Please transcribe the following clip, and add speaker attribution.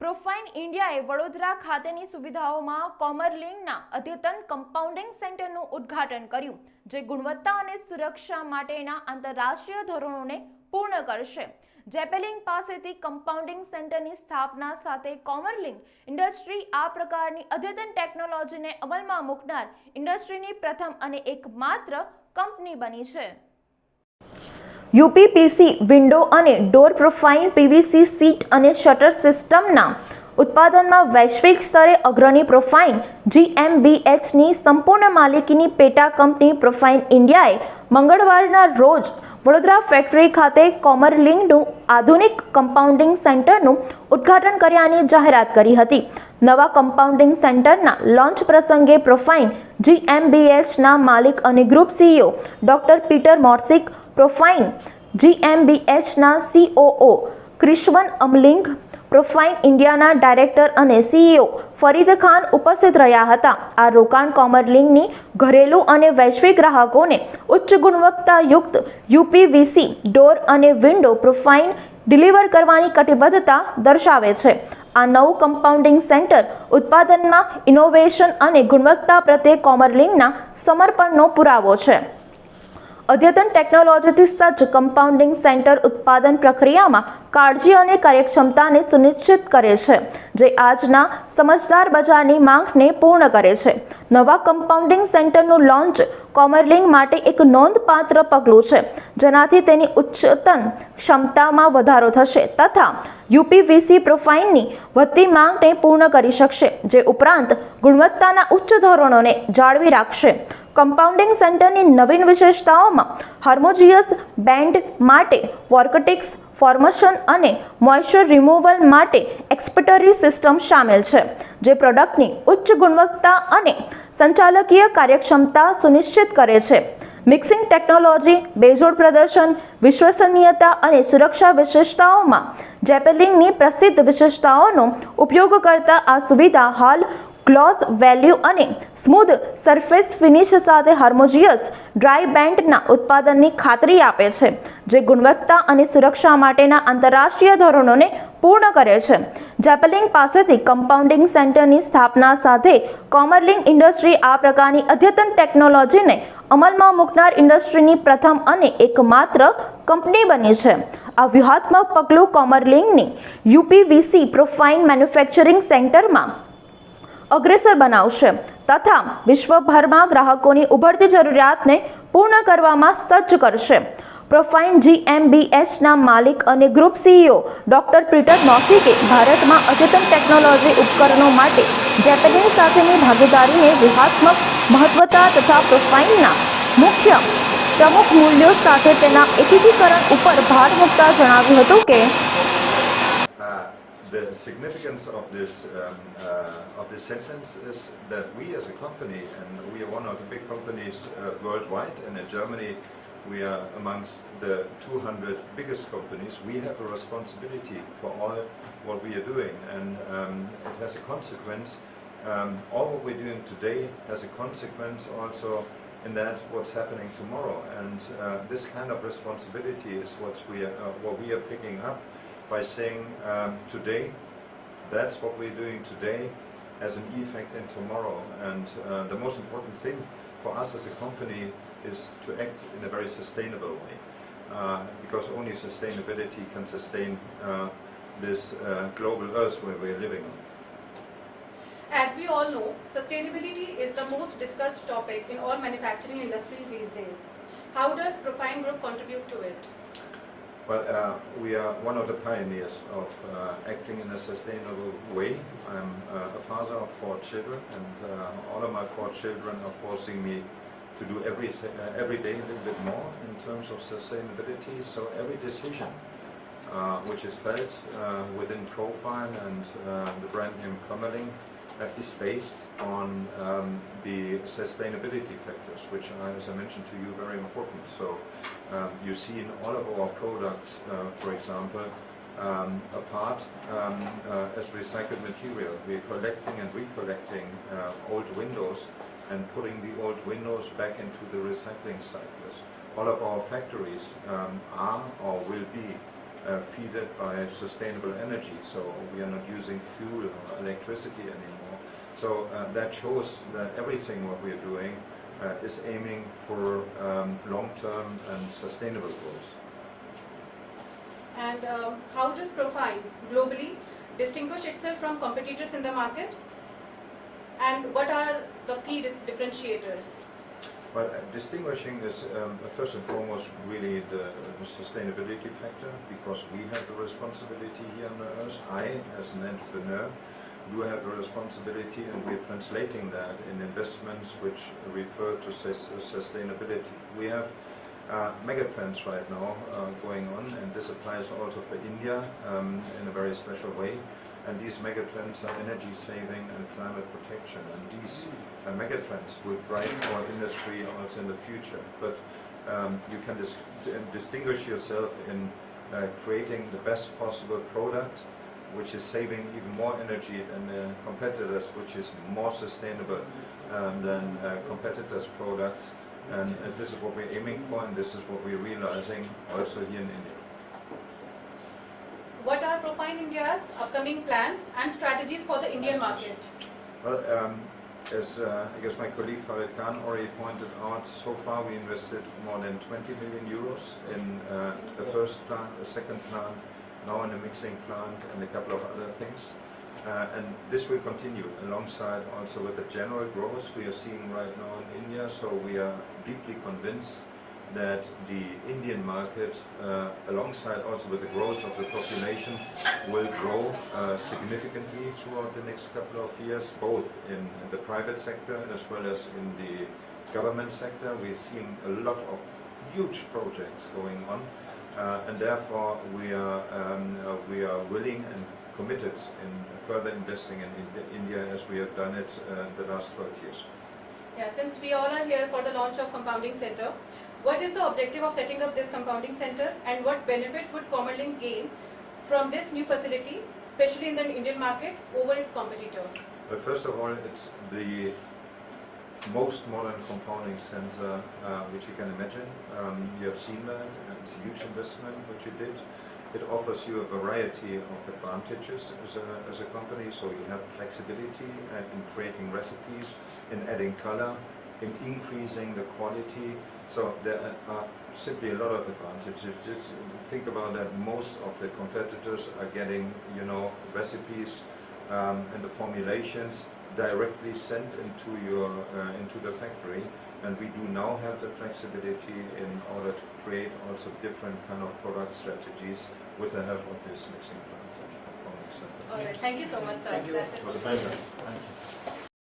Speaker 1: પ્રોફાઇન ઇન્ડિયાએ વડોદરા ખાતેની સુવિધાઓમાં કોમરલિંગના અદ્યતન કમ્પાઉન્ડિંગ સેન્ટરનું ઉદ્ઘાટન કર્યું, જે ગુણવત્તા અને સુરક્ષા માટેના આંતરરાષ્ટ્રીય ધોરણોને પૂર્ણ કરશે. જેપેલિંગ પાસેથી કમ્પાઉન્ડિંગ સેન્ટરની સ્થાપના સાથે કોમરલિંગ ઇન્ડસ્ટ્રી આ પ્રકારની અદ્યતન ટેકનોલોજીને અમલમાં મૂકનાર ઇન્ડસ્ટ્રીની પ્રથમ અને એકમાત્ર કંપની બની છે. યુપીપીસી વિન્ડો અને ડોર પ્રોફાઇલ પીવીસી સીટ અને શટર સિસ્ટમના ઉત્પાદનમાં વૈશ્વિક સ્તરે અગ્રણી પ્રોફાઇન જીએમબીએચની સંપૂર્ણ માલિકીની પેટા કંપની પ્રોફાઇન ઇન્ડિયાએ મંગળવારના રોજ વડોદરા ફેક્ટરી ખાતે કોમરલિંગનું આધુનિક કમ્પાઉન્ડિંગ સેન્ટરનું ઉદ્ઘાટન કર્યાની જાહેરાત કરી હતી. નવા કમ્પાઉન્ડિંગ સેન્ટરના લોન્ચ પ્રસંગે પ્રોફાઇન જીએમબીએચના માલિક અને group CEO doctor Peter Mrosik Profine જીએમબીએચના COO Christian Amling Profine ઇન્ડિયાના ડાયરેક્ટર અને સીઈઓ ફરીદ ખાન ઉપસ્થિત રહ્યા હતા. આ રોકાણ કોમરલિંગની ઘરેલુ અને વૈશ્વિક ગ્રાહકોને ઉચ્ચ ગુણવત્તાયુક્ત યુપીવીસી ડોર અને વિન્ડો પ્રોફાઇન ડિલિવર કરવાની કટિબદ્ધતા દર્શાવે છે. આ નવું કમ્પાઉન્ડિંગ સેન્ટર ઉત્પાદનમાં ઇનોવેશન અને ગુણવત્તા પ્રત્યે કોમરલિંગના સમર્પણનો પુરાવો છે. અદ્યતન ટેકનોલોજીથી સજ્જ કમ્પાઉન્ડિંગ સેન્ટર ઉત્પાદન પ્રક્રિયામાં કાળજી અને કાર્યક્ષમતાને સુનિશ્ચિત કરે છે, જે આજના સમજદાર બજારની માંગને પૂર્ણ કરે છે. નવા કમ્પાઉન્ડિંગ સેન્ટરનું લોન્ચ કોમરલિંગ માટે એક નોંધપાત્ર પગલું છે, જેનાથી તેની ઉચ્ચતમ ક્ષમતામાં વધારો થશે તથા યુપીવીસી પ્રોફાઇલની વધતી માંગને પૂર્ણ કરી શકશે, જે ઉપરાંત ગુણવત્તાના ઉચ્ચ ધોરણોને જાળવી રાખશે. કમ્પાઉન્ડિંગ સેન્ટરની નવીન વિશેષતાઓમાં હાર્મોજિયસ બેન્ડ માટે વોર્કટિક્સ ફોર્મેશન અને મોઇશ્ચર રિમૂવલ માટે એક્સપટરી સિસ્ટમ સામેલ છે, જે પ્રોડક્ટની ઉચ્ચ ગુણવત્તા અને સંચાલકીય કાર્યક્ષમતા સુનિશ્ચિત કરે છે. મિક્સિંગ ટેકનોલોજી બેજોડ પ્રદર્શન, વિશ્વસનીયતા અને સુરક્ષા વિશેષતાઓમાં જેપેલિંગની પ્રસિદ્ધ વિશેષતાઓનો ઉપયોગ કરતા આ સુવિધા હાલ ગ્લોસ, વેલ્યુ અને સ્મૂધ સરફેસ ફિનિશ સાથે હાર્મોજિયસ ડ્રાય બેન્ડના ઉત્પાદનની ખાતરી આપે છે, જે ગુણવત્તા અને સુરક્ષા માટેના આંતરરાષ્ટ્રીય ધોરણોને પૂર્ણ કરે છે. જેપલિંગ પાસેથી કમ્પાઉન્ડિંગ સેન્ટરની સ્થાપના સાથે કોમરલિંગ ઇન્ડસ્ટ્રી આ પ્રકારની અદ્યતન ટેકનોલોજીને અમલમાં મૂકનાર ઇન્ડસ્ટ્રીની પ્રથમ અને એકમાત્ર કંપની બની છે. આ વ્યૂહાત્મક પગલું કોમરલિંગની યુપીવીસી પ્રોફાઇન મેન્યુફેક્ચરિંગ સેન્ટરમાં અગ્રેસર બનાવશે. તથા વિશ્વભરમાં ગ્રાહકોની ઉભરતી જરૂરિયાતને પૂર્ણ કરવામાં સજ્જ કરશે. પ્રોફાઇન જીએમબીએચના માલિક અને ગ્રુપ સીઈઓ ડોક્ટર પીટર નોસિકે ભારતમાં અદ્યતન ટેકનોલોજી ઉપકરણો માટે જેપેનિઝ સાથેની ભાગીદારીને વ્યૂહાત્મક, મહત્વતા તથા પ્રોફાઇનના મુખ્ય પ્રમુખ મૂલ્યો સાથે તેના એકીકરણ ઉપર ભાર મૂકતા જણાવ્યું હતું કે
Speaker 2: The significance of this um, uh, of this sentence is that we as a company, and we are one of the big companies uh, worldwide, and in Germany we are amongst the 200 biggest companies. We have a responsibility for all what we are doing, and um, it has a consequence. Um, all what we're doing today has a consequence also in that what's happening tomorrow, and uh, this kind of responsibility is what we are uh, what we are picking up by saying um, today, that's what we're doing today as an effect in tomorrow. And uh, the most important thing for us as a company is to act in a very sustainable way. Uh, because only sustainability can sustain uh, this uh, global earth where we're living on.
Speaker 3: As we all know, sustainability is the most discussed topic in all manufacturing industries these days. How does Profine Group contribute to it?
Speaker 2: Well, uh, we are one of the pioneers of uh, acting in a sustainable way. I'm uh, a father of four children, and uh, all of my four children are forcing me to do every, uh, every day a little bit more in terms of sustainability. So every decision uh, which is felt within Profile and the brand name Commerling uh, is based on um, the sustainability factors, which are, as I mentioned to you, very important. So um, you see in all of our products, uh, for example, um, a part um, uh, as recycled material. We're collecting and recollecting uh, old windows and putting the old windows back into the recycling cycles. All of our factories um, are or will be uh, feeded by sustainable energy. So we are not using fuel or electricity anymore. So uh, that shows that everything what we are doing uh, is aiming for um, long-term and sustainable growth.
Speaker 3: And um, how does Profine globally distinguish itself from competitors in the market? And what are the key differentiators?
Speaker 2: Uh, distinguishing is um, first and foremost really the, the sustainability factor because we have the responsibility here on the earth. I, as an entrepreneur, do have a responsibility and we're translating that in investments which refer to sustainability. We have uh, megatrends right now uh, going on and this applies also for India um, in a very special way. And these megatrends are energy saving and climate protection. And these uh, megatrends will drive our industry also in the future. But um, you can dis- distinguish yourself in uh, creating the best possible product, which is saving even more energy than competitors, which is more sustainable um, than uh, competitors' products. And uh, this is what we're aiming for, and this is what we're realizing also here in India.
Speaker 3: India's upcoming plans and strategies for the Indian market?
Speaker 2: Well, um, as uh, I guess my colleague Farid Khan already pointed out, so far we invested more than 20 million euros in uh, the first plant, the second plant, now in the mixing plant, and a couple of other things. Uh, and this will continue alongside also with the general growth we are seeing right now in India. So we are deeply convinced that the Indian market, uh, alongside also with the growth of the population, will grow uh, significantly throughout the next couple of years, both in the private sector as well as in the government sector. We're seeing a lot of huge projects going on, uh, and therefore we are um, uh, we are willing and committed in further investing in Indi- India as we have done it uh, the last 12 years.
Speaker 3: Yeah, since we all are here for the launch of compounding center, what is the objective of setting up this compounding center and what benefits would Commerlink gain from this new facility, especially in the Indian market, over its competitor?
Speaker 2: But first of all, it's the most modern compounding center uh, which you can imagine. Um, you have seen that, it's a huge investment which you did. It offers you a variety of advantages as a, as a company, so you have flexibility in creating recipes, in adding color, in increasing the quality. So there are simply a lot of advantages. Just think about that most of the competitors are getting, you know, recipes um, and the formulations directly sent into your uh, into the factory and we do now have the flexibility in order to create also different kind of product strategies with the help of this mixing plant and component.
Speaker 3: All right, thank you so much, sir.
Speaker 4: Thank you.
Speaker 3: That's it.
Speaker 2: It was a pleasure.
Speaker 4: Thank you.